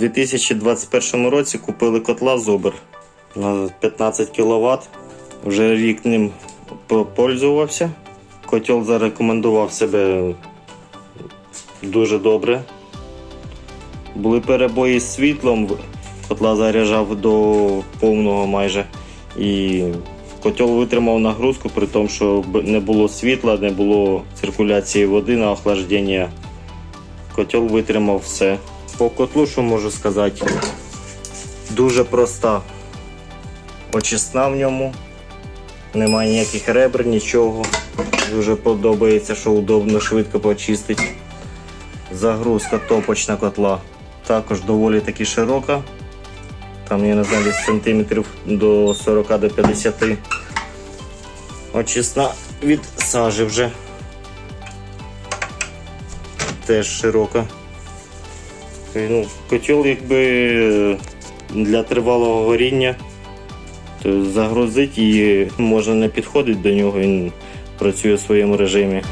2021 році купили котла Зубр на 15 кВт. Вже рік ним пользувався. Котел зарекомендував себе дуже добре. Були перебої з світлом, котла заряджав до повного майже. І котел витримав нагрузку, при тому, що не було світла, не було циркуляції води на охлаждення. Котел витримав все. По котлу, що можу сказати, дуже проста очисна в ньому. Немає ніяких ребр, нічого. Дуже подобається, що удобно, швидко почистить. Загрузка топочна котла також доволі таки широка. Там, я не знаю, десь сантиметрів до 40 до 50. Очисна від сажі вже. Теж широка. І, Ну, котел якби для тривалого горіння. То загрузить і можна не підходити до нього, він працює в своєму режимі.